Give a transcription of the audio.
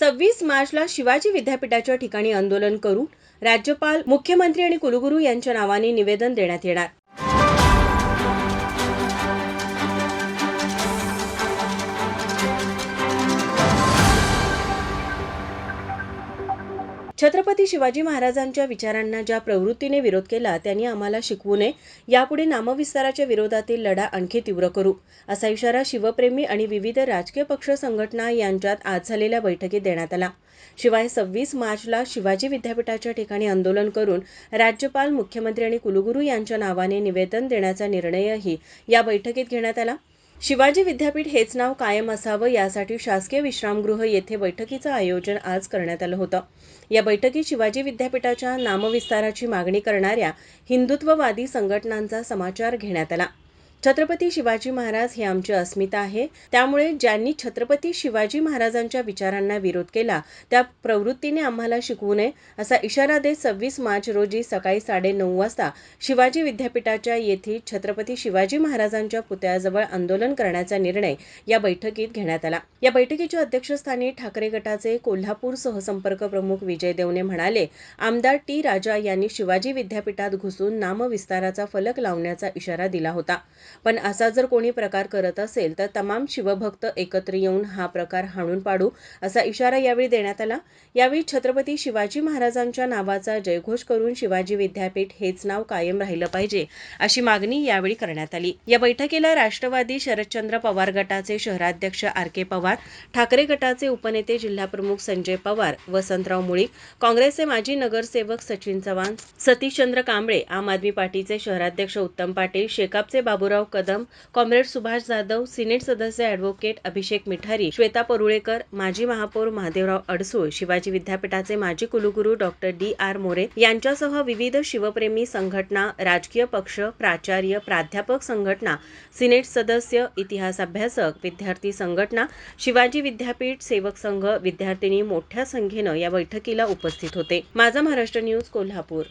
सव्वीस मार्चला शिवाजी विद्यापीठाच्या ठिकाणी आंदोलन करून राज्यपाल मुख्यमंत्री आणि कुलगुरू यांच्या नावाने निवेदन देण्यात येणार. छत्रपती शिवाजी महाराजांच्या विचारांना ज्या प्रवृत्तीने विरोध केला त्यांनी आम्हाला शिकवू नये. यापुढे नामविस्ताराच्या विरोधातील लढा आणखी तीव्र करू असा इशारा शिवप्रेमी आणि विविध राजकीय पक्ष संघटना यांच्यात आज झालेल्या बैठकीत देण्यात आला. शिवाय सव्वीस मार्चला शिवाजी विद्यापीठाच्या ठिकाणी आंदोलन करून राज्यपाल मुख्यमंत्री आणि कुलगुरू यांच्या नावाने निवेदन देण्याचा निर्णयही या बैठकीत घेण्यात आला. शिवाजी विद्यापीठ हेच नाव कायम असावं यासाठी शासकीय विश्रामगृह येथे बैठकीचं आयोजन आज करण्यात आलं होतं. या बैठकीत शिवाजी विद्यापीठाच्या नामविस्ताराची मागणी करणाऱ्या हिंदुत्ववादी संघटनांचा समाचार घेण्यात आला. छत्रपती शिवाजी महाराज हे आमची अस्मिता आहे. त्यामुळे ज्यांनी छत्रपती शिवाजी महाराजांच्या विचारांना विरोध केला त्या प्रवृत्तीने आम्हाला शिकवू नये असा इशारा देत सव्वीस मार्च रोजी सकाळी साडेनऊ वाजता शिवाजी विद्यापीठाच्या येथील छत्रपती शिवाजी महाराजांच्या पुतळ्याजवळ आंदोलन करण्याचा निर्णय या बैठकीत घेण्यात आला. या बैठकीच्या अध्यक्षस्थानी ठाकरे गटाचे कोल्हापूर सहसंपर्क प्रमुख विजय देवने म्हणाले आमदार टी राजा यांनी शिवाजी विद्यापीठात घुसून नामविस्ताराचा फलक लावण्याचा इशारा दिला होता. पण असा जर कोणी प्रकार करत असेल तर तमाम शिवभक्त एकत्र येऊन हा प्रकार हाणून पाडू असा इशारा यावेळी देण्यात आला. यावेळी छत्रपती शिवाजी महाराजांच्या नावाचा जयघोष करून शिवाजी विद्यापीठ हेच नाव कायम राहिलं पाहिजे अशी मागणी यावेळी करण्यात आली. या बैठकीला राष्ट्रवादी शरदचंद्र पवार गटाचे शहराध्यक्ष आर के पवार ठाकरे गटाचे उपनेते जिल्हाप्रमुख संजय पवार वसंतराव मुळीक काँग्रेसचे माजी नगरसेवक सचिन चव्हाण सतीशचंद्र कांबळे आम आदमी पार्टीचे शहराध्यक्ष उत्तम पाटील शेकापचे बाबुराव कदम कॉम्रेड सुभाष जाधव सिनेट सदस्य ॲडव्होकेट अभिषेक मिठारी श्वेता परुळेकर माजी महापौर महादेवराव अडसूळ शिवाजी विद्यापीठाचे माजी कुलगुरू डॉक्टर डी. आर. मोरे यांच्यासह विविध शिवप्रेमी संघटना राजकीय पक्ष प्राचार्य प्राध्यापक संघटना सिनेट सदस्य इतिहास अभ्यासक विद्यार्थी संघटना शिवाजी विद्यापीठ सेवक संघ विद्यार्थिनी मोठ्या संख्येनं या बैठकीला उपस्थित होते. माझा महाराष्ट्र न्यूज कोल्हापूर.